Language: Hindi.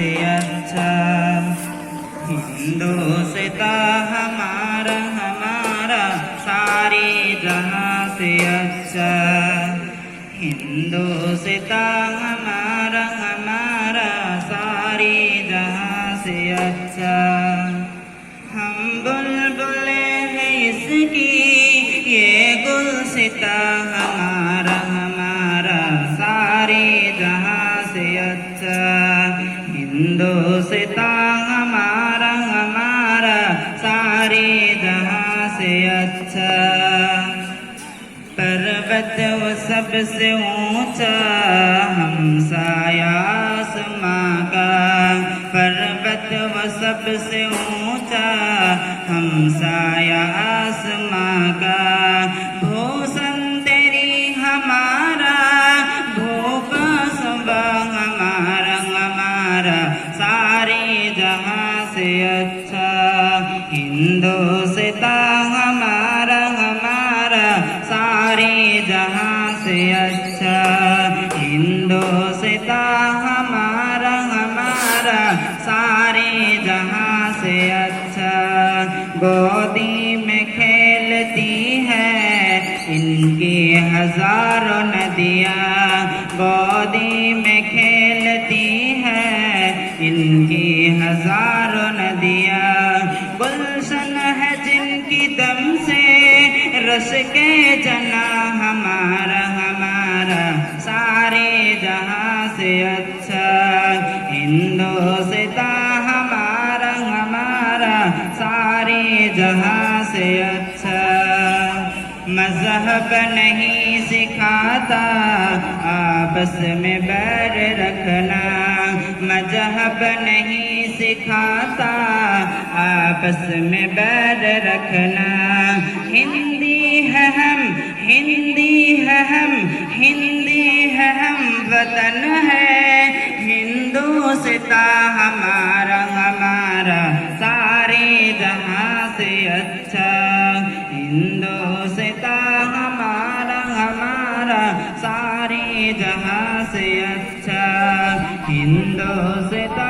से अच्छा हिंदू हिंदुस्ता हमारा हमारा, सारे जहाँ से अच्छा हिंदू हिंदुस्ता हमारा हमारा, सारे जहाँ से अच्छा हम बुलबुले हैं इसकी, ये गुलसिता हमारा हमारा हिंदुस्ता हमारा हमारा सारे जहाँ से अच्छा। पर्वत वो सबसे ऊँचा हमसाया आसमां का। पर्वत वो सबसे ऊँचा हमसाया आसमां जहाँ से अच्छा हिंदुस्ता हमारा हमारा, सारे जहाँ से अच्छा। हिंदुस्ता हमारा हमारा, सारे जहाँ से अच्छा। गोदी में खेलती है, इनकी हज़ारों नदियाँ। गोदी गुलशन है जिनकी दम से रस के जना हमारा हमारा। सारे जहाँ से अच्छा हिंदुस्ता हमारा हमारा। सारे जहाँ से अच्छा मज़हब नहीं सिखाता, आपस में बैर रखना। मज़हब नहीं सिखाता आपस में बैर रखना। हिंदी है हम, हिंदी है हम, हिंदी है हम वतन है। हिंदुस्ता हमारा हमारा सारे जहाँ से अच्छा। हिंदुस्ता हमारा हमारा सारे जहाँ से अच्छा। हिंदुस्ता